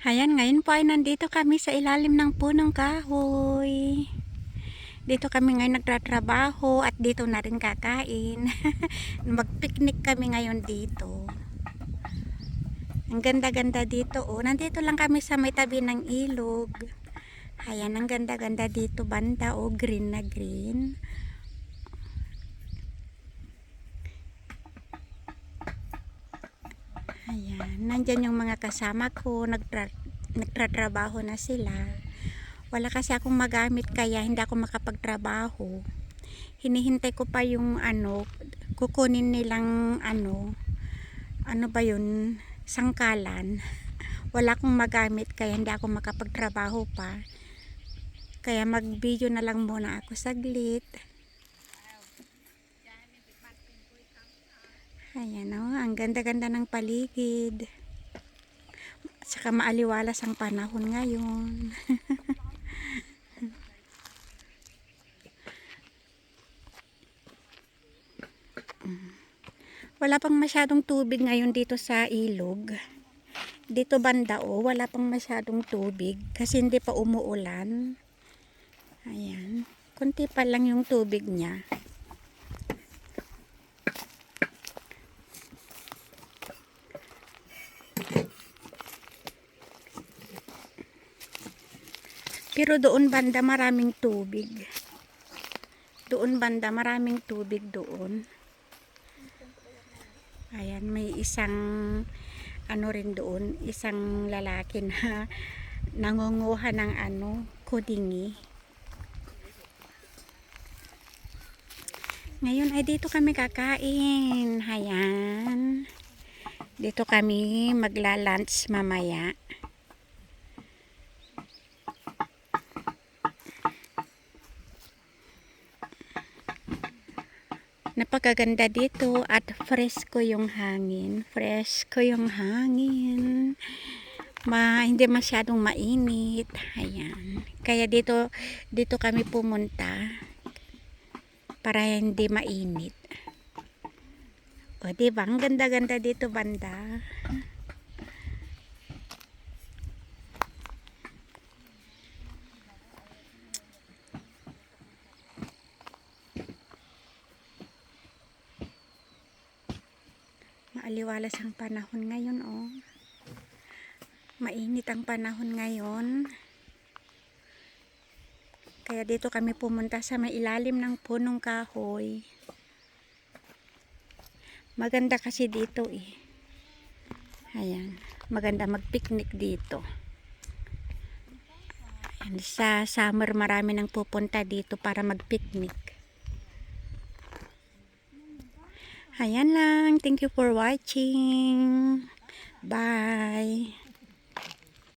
Ayan, ngayon po ay nandito kami sa ilalim ng punong kahoy. Dito kami ngayon nagtatrabaho at dito na rin kakain. Mag-picnic kami ngayon dito. Ang ganda-ganda dito oh. Nandito lang kami sa may tabi ng ilog. Ayan, ang ganda-ganda dito banda oh. Green na green. Ayan, nandyan yung mga kasama ko, nagtra- nagtratrabaho na sila. Wala kasi akong magamit kaya hindi ako makapagtrabaho. Hinihintay ko pa yung ano, kukunin nilang ano, ano ba yun, sangkalan. Wala akong magamit kaya hindi ako makapagtrabaho pa. Kaya mag-video na lang muna ako saglit. Ayan o, ang ganda-ganda ng paligid. At saka maaliwalas ang panahon ngayon. wala pang masyadong tubig ngayon dito sa ilog. Dito banda o, wala pang masyadong tubig kasi hindi pa umuulan. Ayan. Kunti pa lang yung tubig niya. Pero doon banda maraming tubig. Doon banda maraming tubig doon. Ayan, may isang ano rin doon, isang lalaki na nangunguha ng ano, kudingi. Ngayon ay dito kami kakain. Ayan. Dito kami magla-lunch mamaya. Napakaganda dito at fresco yung hangin. Fresco yung hangin. Ma, hindi masyadong mainit. Ayan. Kaya dito, dito kami pumunta para hindi mainit. O, diba? Ang ganda-ganda dito banda. Maaliwalas ang panahon ngayon, oh. Mainit ang panahon ngayon. Kaya dito kami pumunta sa may ilalim ng punong kahoy. Maganda kasi dito eh. Ayan. Maganda mag-picnic dito. Ayan. Sa summer marami nang pupunta dito para mag-picnic. Ayan lang. Thank you for watching. Bye.